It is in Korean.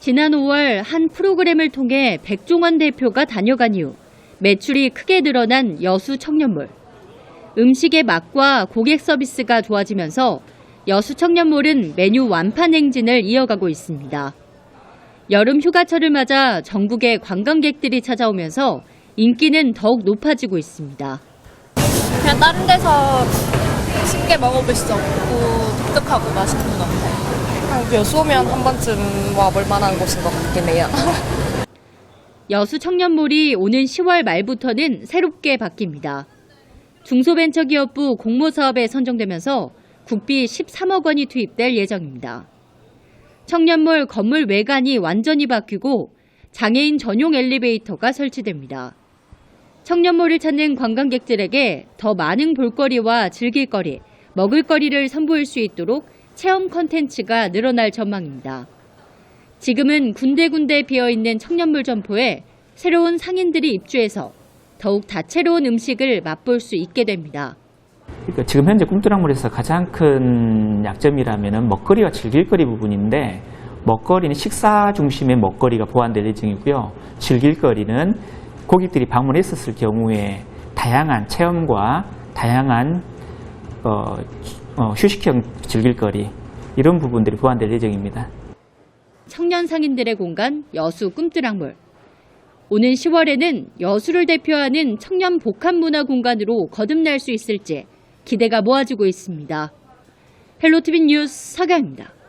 지난 5월 한 프로그램을 통해 백종원 대표가 다녀간 이후 매출이 크게 늘어난 여수 청년몰. 음식의 맛과 고객 서비스가 좋아지면서 여수 청년몰은 메뉴 완판 행진을 이어가고 있습니다. 여름 휴가철을 맞아 전국의 관광객들이 찾아오면서 인기는 더욱 높아지고 있습니다. 그냥 다른 데서 쉽게 먹어볼 수 없고 독특하고 맛있는 것 같아요. 여수 오면 한 번쯤 와볼 만한 곳인 것 같긴 해요. 여수 청년몰이 오는 10월 말부터는 새롭게 바뀝니다. 중소벤처기업부 공모사업에 선정되면서 국비 13억 원이 투입될 예정입니다. 청년몰 건물 외관이 완전히 바뀌고 장애인 전용 엘리베이터가 설치됩니다. 청년몰을 찾는 관광객들에게 더 많은 볼거리와 즐길거리, 먹을거리를 선보일 수 있도록 체험 컨텐츠가 늘어날 전망입니다. 지금은 군데군데 비어있는 청년물 점포에 새로운 상인들이 입주해서 더욱 다채로운 음식을 맛볼 수 있게 됩니다. 그러니까 지금 현재 꿈뚜랑물에서 가장 큰 약점이라면 먹거리와 즐길거리 부분인데 먹거리는 식사 중심의 먹거리가 보완될 예정이고요. 즐길거리는 고객들이 방문했었을 경우에 다양한 체험과 다양한 어, 어, 휴식형 즐길거리 이런 부분들이 보완될 예정입니다. 청년 상인들의 공간 여수 꿈뜨랑몰. 오는 10월에는 여수를 대표하는 청년 복합 문화 공간으로 거듭날 수 있을지 기대가 모아지고 있습니다. 헬로티비 뉴스 서강입니다.